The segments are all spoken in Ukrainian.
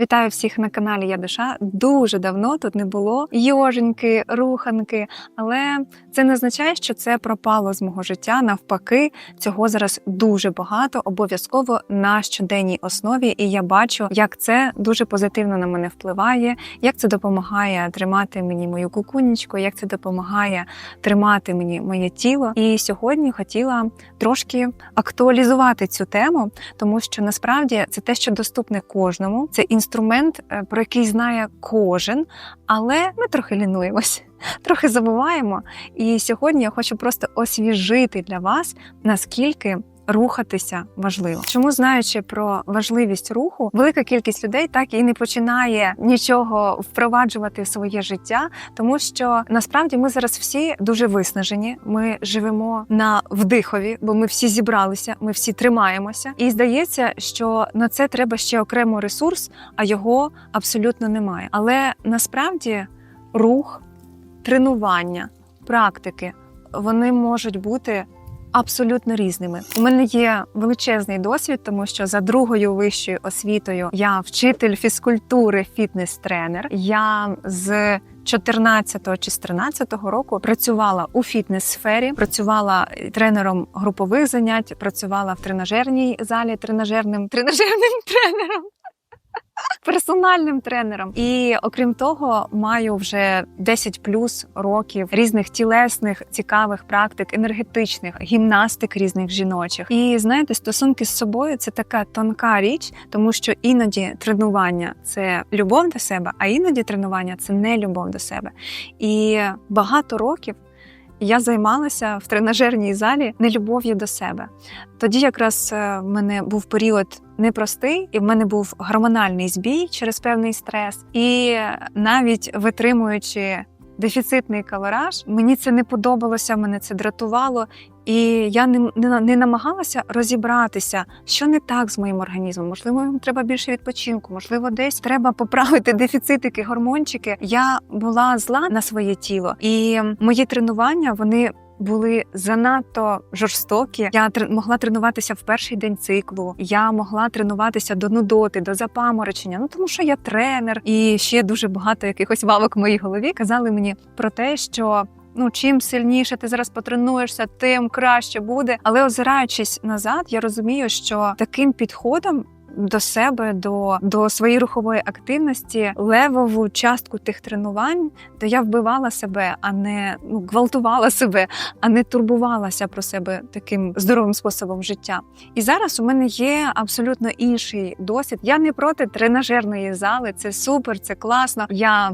Вітаю всіх на каналі Я Душа. Дуже давно тут не було йоженьки, руханки, але це не означає, що це пропало з мого життя. Навпаки, цього зараз дуже багато, обов'язково на щоденній основі. І я бачу, як це дуже позитивно на мене впливає, як це допомагає тримати мені мою кукунечку, як це допомагає тримати мені моє тіло. І сьогодні хотіла трошки актуалізувати цю тему, тому що насправді це те, що доступне кожному. Це інструмент, е, про який знає кожен, але ми трохи лінуємось, трохи забуваємо. І сьогодні я хочу просто освіжити для вас, наскільки. Рухатися важливо. Чому знаючи про важливість руху, велика кількість людей так і не починає нічого впроваджувати в своє життя, тому що насправді ми зараз всі дуже виснажені. Ми живемо на вдихові, бо ми всі зібралися, ми всі тримаємося. І здається, що на це треба ще окремо ресурс, а його абсолютно немає. Але насправді рух, тренування, практики вони можуть бути. Абсолютно різними. У мене є величезний досвід, тому що за другою вищою освітою я вчитель фізкультури, фітнес-тренер. Я з 14 чи з 13 року працювала у фітнес-сфері, працювала тренером групових занять, працювала в тренажерній залі, тренажерним тренажерним тренером. Персональним тренером, і окрім того, маю вже 10 плюс років різних тілесних цікавих практик, енергетичних гімнастик різних жіночих. І знаєте, стосунки з собою це така тонка річ, тому що іноді тренування це любов до себе, а іноді тренування це не любов до себе. І багато років я займалася в тренажерній залі нелюбов'ю до себе. Тоді якраз е, в мене був період непростий, і в мене був гормональний збій через певний стрес. І навіть витримуючи дефіцитний калораж, мені це не подобалося, мене це дратувало. І я не, не, не намагалася розібратися, що не так з моїм організмом. Можливо, йому треба більше відпочинку, можливо, десь треба поправити дефіцитики, гормончики. Я була зла на своє тіло, і мої тренування вони. Були занадто жорстокі. Я тр- могла тренуватися в перший день циклу. Я могла тренуватися до нудоти, до запаморочення. Ну тому що я тренер, і ще дуже багато якихось вавок в моїй голові казали мені про те, що ну чим сильніше ти зараз потренуєшся, тим краще буде. Але озираючись назад, я розумію, що таким підходом. До себе, до, до своєї рухової активності, левову частку тих тренувань, то я вбивала себе, а не ну, гвалтувала себе, а не турбувалася про себе таким здоровим способом життя. І зараз у мене є абсолютно інший досвід. Я не проти тренажерної зали, це супер, це класно. Я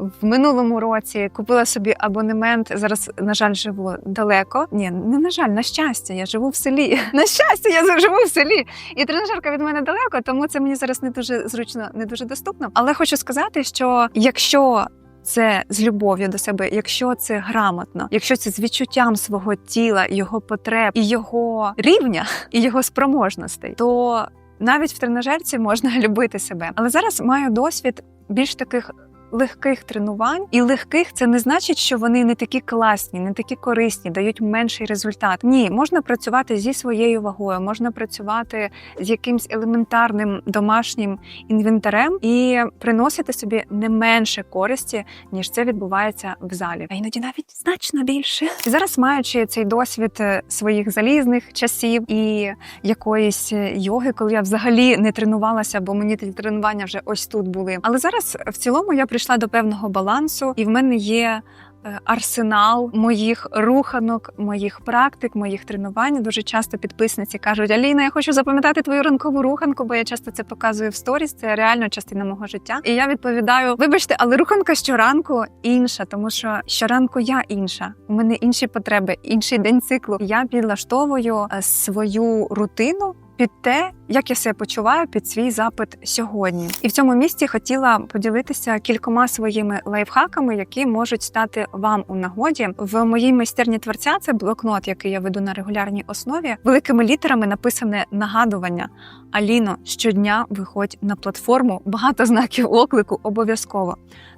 в минулому році купила собі абонемент. Зараз, на жаль, живу далеко. Ні, не на жаль, на щастя, я живу в селі. На щастя, я живу в селі. І тренажерка від мене далеко, тому це мені зараз не дуже зручно, не дуже доступно. Але хочу сказати, що якщо це з любов'ю до себе, якщо це грамотно, якщо це з відчуттям свого тіла, його потреб і його рівня, і його спроможностей, то навіть в тренажерці можна любити себе. Але зараз маю досвід більш таких. Легких тренувань і легких це не значить, що вони не такі класні, не такі корисні, дають менший результат. Ні, можна працювати зі своєю вагою, можна працювати з якимсь елементарним домашнім інвентарем і приносити собі не менше користі, ніж це відбувається в залі, а іноді навіть значно більше. І зараз, маючи цей досвід е, своїх залізних часів і якоїсь е, йоги, коли я взагалі не тренувалася, бо мені тренування вже ось тут були. Але зараз в цілому я прийшла до певного балансу, і в мене є. е, Арсенал моїх руханок, моїх практик, моїх тренувань. Дуже часто підписниці кажуть: Аліна, я хочу запам'ятати твою ранкову руханку, бо я часто це показую в сторіс. Це реально частина мого життя. І я відповідаю: вибачте, але руханка щоранку інша, тому що щоранку я інша. У мене інші потреби, інший день циклу. Я підлаштовую е, свою рутину під те, як я себе почуваю під свій запит сьогодні. І в цьому місці хотіла поділитися кількома своїми лайфхаками, які можуть стати вам у нагоді. В моїй майстерні творця це блокнот, який я веду на регулярній основі. Великими літерами написане нагадування. Аліно, щодня виходь на платформу, багато знаків оклику обов'язково,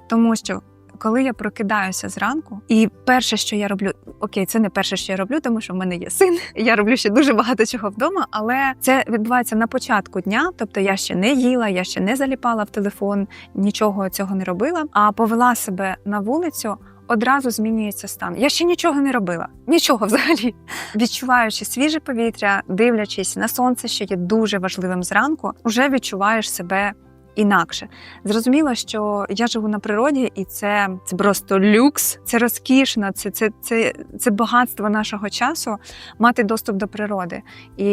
тому що коли я прокидаюся зранку, і перше, що я роблю, окей, це не перше, що я роблю, тому що в мене є син. Я роблю ще дуже багато чого вдома, але це відбувається на початку дня. Тобто я ще не їла, я ще не заліпала в телефон, нічого цього не робила, а повела себе на вулицю. Одразу змінюється стан. Я ще нічого не робила, нічого взагалі. Відчуваючи свіже повітря, дивлячись на сонце, що є дуже важливим зранку, вже відчуваєш себе інакше. Зрозуміло, що я живу на природі, і це, це просто люкс, це розкішно, це, це, це, це багатство нашого часу мати доступ до природи. І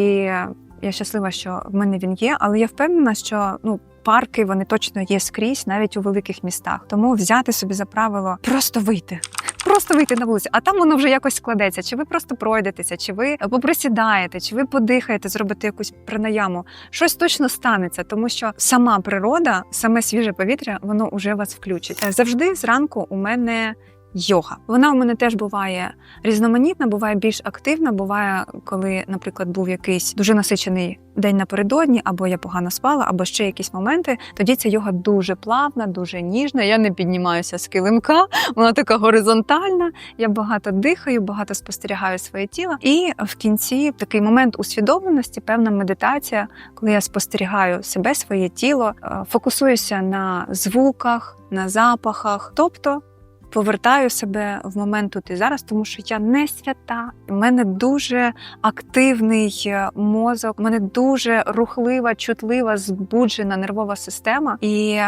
я щаслива, що в мене він є, але я впевнена, що ну. Парки вони точно є скрізь, навіть у великих містах. Тому взяти собі за правило просто вийти. Просто вийти на вулицю, а там воно вже якось складеться. Чи ви просто пройдетеся, чи ви поприсідаєте, чи ви подихаєте, зробите якусь пранаяму. Щось точно станеться, тому що сама природа, саме свіже повітря, воно вже вас включить. Е, Завжди зранку у мене. Йога. Вона у мене теж буває різноманітна, буває більш активна. Буває, коли, наприклад, був якийсь дуже насичений день напередодні, або я погано спала, або ще якісь моменти. Тоді ця йога дуже плавна, дуже ніжна. Я не піднімаюся з килимка, вона така горизонтальна. Я багато дихаю, багато спостерігаю своє тіло. І в кінці такий момент усвідомленості, певна медитація, коли я спостерігаю себе, своє тіло, е, фокусуюся на звуках, на запахах, тобто. Повертаю себе в момент тут і зараз, тому що я не свята. У мене дуже активний е, мозок, у мене дуже рухлива, чутлива, збуджена нервова система. І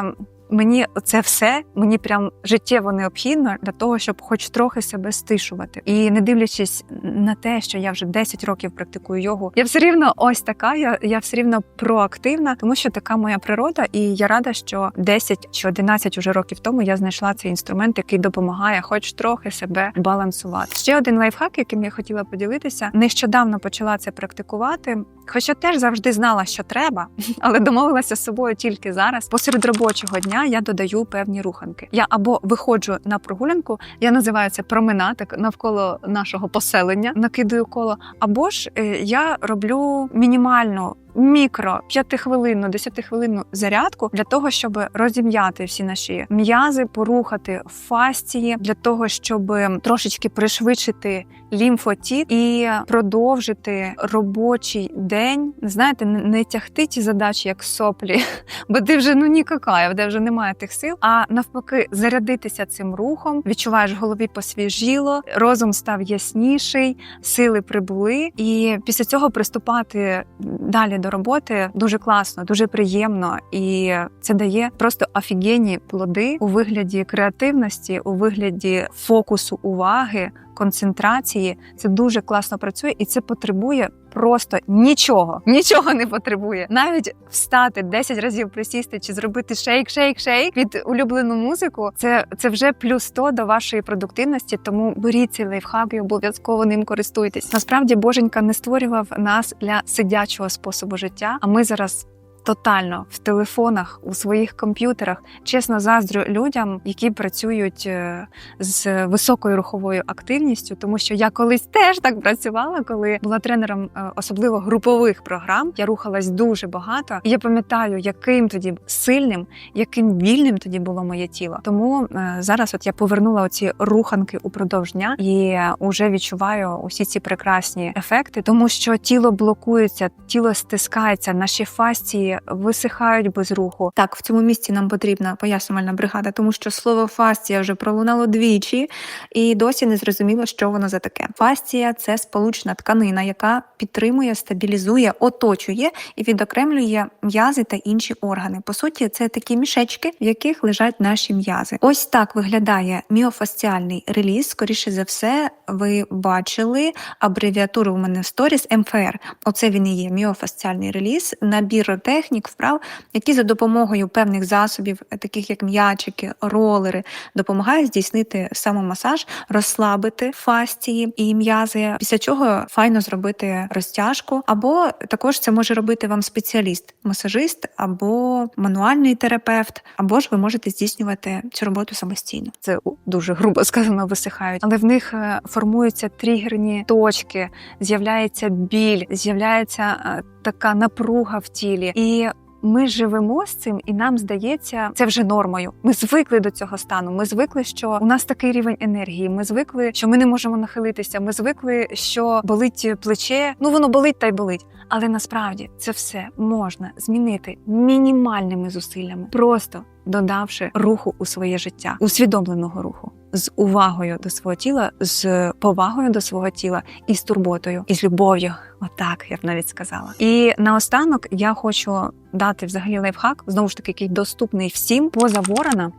мені це все мені прям життєво необхідно для того, щоб хоч трохи себе стишувати. І не дивлячись на те, що я вже 10 років практикую йогу, я все рівно ось така. Я, я все рівно проактивна, тому що така моя природа, і я рада, що 10 чи 11 уже років тому я знайшла цей інструмент, який допомагає, хоч трохи себе балансувати. Ще один лайфхак, яким я хотіла поділитися. Нещодавно почала це практикувати. Хоча теж завжди знала, що треба, але домовилася з собою тільки зараз. Посеред робочого дня я додаю певні руханки. Я або виходжу на прогулянку, я називаю це променатик навколо нашого поселення, накидаю коло, або ж е, я роблю мінімальну. Мікро п'ятихвилинну, десятихвилинну зарядку для того, щоб розім'яти всі наші м'язи, порухати фасції, для того, щоб трошечки пришвидшити лімфотік і продовжити робочий день. Знаєте, не тягти ті задачі як соплі, бо ти вже ну нікакая, тебе вже немає тих сил. А навпаки, зарядитися цим рухом, відчуваєш в голові посвіжіло, розум став ясніший, сили прибули, і після цього приступати далі до роботи дуже класно, дуже приємно, і це дає просто офігенні плоди у вигляді креативності, у вигляді фокусу уваги. Концентрації це дуже класно працює, і це потребує просто нічого, нічого не потребує. Навіть встати 10 разів присісти чи зробити шейк, шейк, шейк під улюблену музику. Це це вже плюс 100 до вашої продуктивності. Тому беріть цей лайфхак і обов'язково ним користуйтесь. Насправді Боженька не створював нас для сидячого способу життя. А ми зараз тотально в телефонах, у своїх комп'ютерах. Чесно заздрю людям, які працюють е, з високою руховою активністю, тому що я колись теж так працювала, коли була тренером е, особливо групових програм. Я рухалась дуже багато, і я пам'ятаю, яким тоді сильним, яким вільним тоді було моє тіло. Тому е, зараз, от я повернула оці руханки упродовж дня і вже відчуваю усі ці прекрасні ефекти, тому що тіло блокується, тіло стискається, наші фасції висихають без руху. Так, в цьому місці нам потрібна пояснювальна бригада, тому що слово фасція вже пролунало двічі, і досі не зрозуміло, що воно за таке. Фасція це сполучна тканина, яка підтримує, стабілізує, оточує і відокремлює м'язи та інші органи. По суті, це такі мішечки, в яких лежать наші м'язи. Ось так виглядає міофасціальний реліз. Скоріше за все, ви бачили абревіатуру у мене в сторіс МФР. Оце він і є міофасціальний реліз, набір технік, вправ, які за допомогою певних засобів, таких як м'ячики, ролери, допомагають здійснити самомасаж, розслабити фасції і м'язи, після чого файно зробити розтяжку, або також це може робити вам спеціаліст, масажист або мануальний терапевт, або ж ви можете здійснювати цю роботу самостійно. Це дуже грубо сказано, висихають, але в них е, формуються тригерні точки, з'являється біль, з'являється е, така напруга в тілі, і ми живемо з цим, і нам здається, це вже нормою. Ми звикли до цього стану. Ми звикли, що у нас такий рівень енергії. Ми звикли, що ми не можемо нахилитися. Ми звикли, що болить плече. Ну воно болить та й болить. Але насправді це все можна змінити мінімальними зусиллями, просто додавши руху у своє життя, усвідомленого руху. З увагою до свого тіла, з повагою до свого тіла і з турботою, і з любов'ю. Отак я б навіть сказала. І наостанок я хочу дати взагалі лайфхак, знову ж таки, який доступний всім. Поза ворона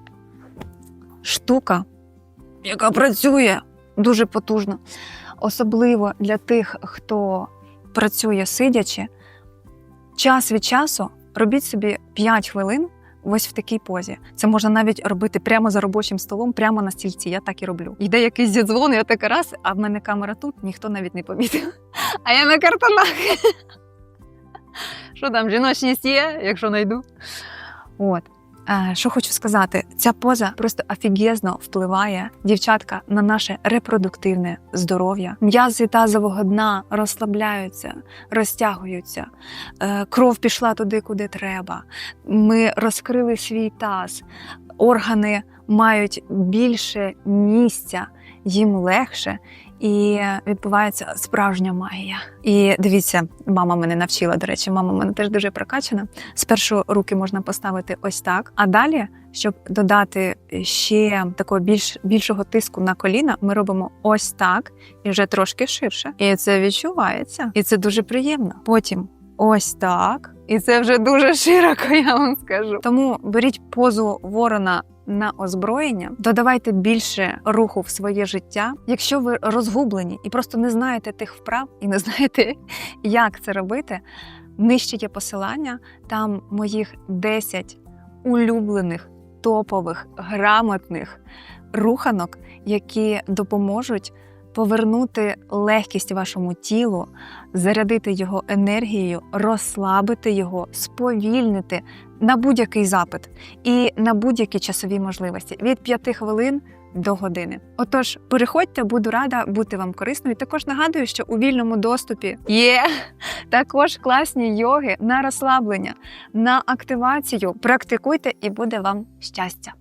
штука, яка працює дуже потужно, особливо для тих, хто працює сидячи. Час від часу робіть собі 5 хвилин ось в такій позі. Це можна навіть робити прямо за робочим столом, прямо на стільці. Я так і роблю. Йде якийсь зідзвон, я так раз, а в мене камера тут, ніхто навіть не помітив. А я на картонах. Що там, жіночність є, якщо знайду. От. Е, Що хочу сказати, ця поза просто офігезно впливає, дівчатка, на наше репродуктивне здоров'я. М'язи тазового дна розслабляються, розтягуються, е, кров пішла туди, куди треба. Ми розкрили свій таз, органи мають більше місця, їм легше. І відбувається справжня магія. І дивіться, мама мене навчила. До речі, мама мене теж дуже прокачана. Спершу руки можна поставити ось так, а далі, щоб додати ще такого більш більшого тиску на коліна, ми робимо ось так і вже трошки ширше. І це відчувається, і це дуже приємно. Потім ось так. І це вже дуже широко, я вам скажу. Тому беріть позу ворона на озброєння, додавайте більше руху в своє життя. Якщо ви розгублені і просто не знаєте тих вправ і не знаєте, як це робити, нижче є посилання. Там моїх 10 улюблених, топових, грамотних руханок, які допоможуть повернути легкість вашому тілу, зарядити його енергією, розслабити його, сповільнити на будь-який запит і на будь-які часові можливості від 5 хвилин до години. Отож, переходьте, буду рада бути вам корисною. Також нагадую, що у вільному доступі є також класні йоги на розслаблення, на активацію. Практикуйте і буде вам щастя.